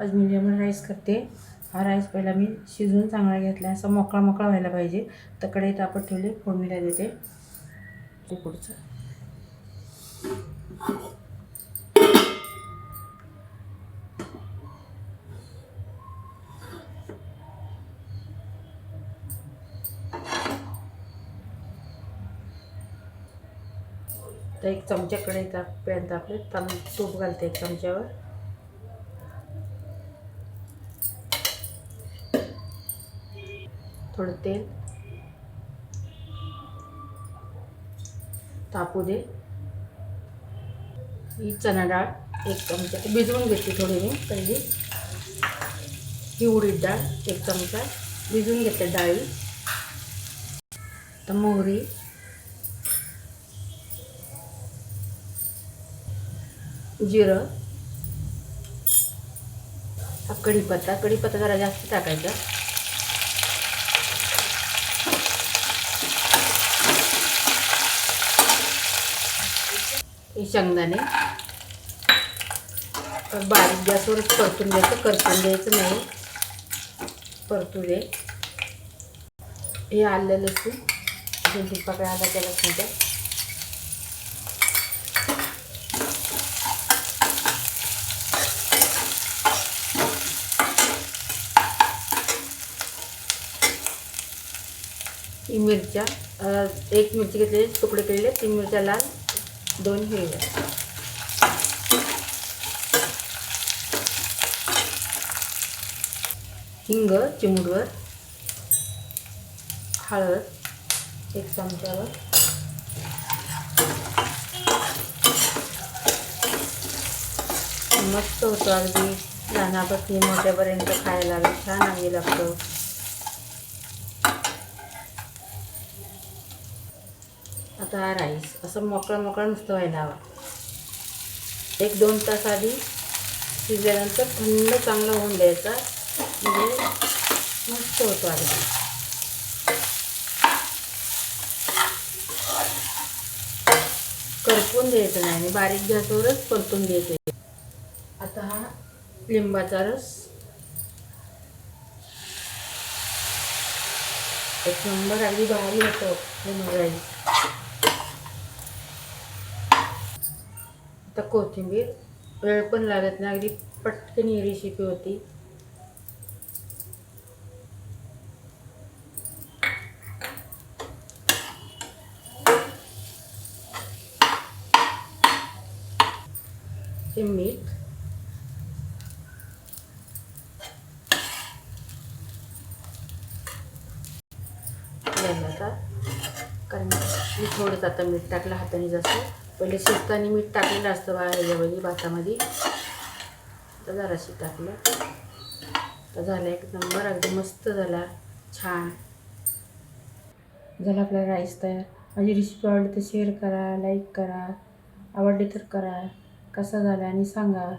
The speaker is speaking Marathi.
आज मी लेमन राईस करते. हा राईस पहिला मी शिजवून चांगला घेतला असा मोकळा मोकळा व्हायला पाहिजे. तर कडे तापत ठेवले फोडणीला देते. ते पुढचं. तर एक चमच्याकडे ताप पॅन तापले ताम तूप घालते एक चमच्यावर. थोडं तेल. तापू दे. ही चणा डाळ एक चमचा भिजवून घेतली थोडी मी पहिली. ही उडीद डाळ एक चमचा भिजवून घेते डाळी. तर मोहरी. जिरं. हा कढीपत्ता कढीपत्ता जरा जास्त टाकायचा. हे शेंगदाणे. तर बारीक गॅसवरच परतून द्यायचं करतून द्यायचं नाही. परतू दे. हे आलं लसूण. दोन तीन पाकळ्या आला त्या लसूणच्या ही मिरच्या एक मिरची घेतलेली तुकडे केलेले तीन मिरच्या लाल दोन हिरव्या हिंग चिमूटवर हळद एक चमच्यावर मस्त होतो अगदी लहानापासून मोठ्यापर्यंत खायला छान आहे लागतं. आता हा राईस असं मोकळा मोकळा नुसतं व्हायला हवा एक दोन तास आधी शिजल्यानंतर थंड चांगला होऊन द्यायचा. म्हणजे मस्त होतो अगदी. करपून द्यायचं नाही आणि बारीक गॅसवरच परतून द्यायचं आता हा लिंबाचा रस. एक नंबर अगदी भारी होतो लेमन राईस. आता कोथिंबीर वेळ पण लागत नाही. अगदी पटकन ही रेसिपी होती. हे मीठ. कारण मी थोडंच आता मीठ टाकलं हाताने जसं पहिले शिजताना मीठ टाकलेलं असतं बा ह्याच्यामध्ये भातामध्ये. तर जराशी टाकलं. तर झालं एक नंबर अगदी मस्त झाला. छान. झाला आपला राईस तयार. माझी रेसिपी आवडली तर शेअर करा लाईक करा. आवडली तर करा. कसा झाला आणि सांगा.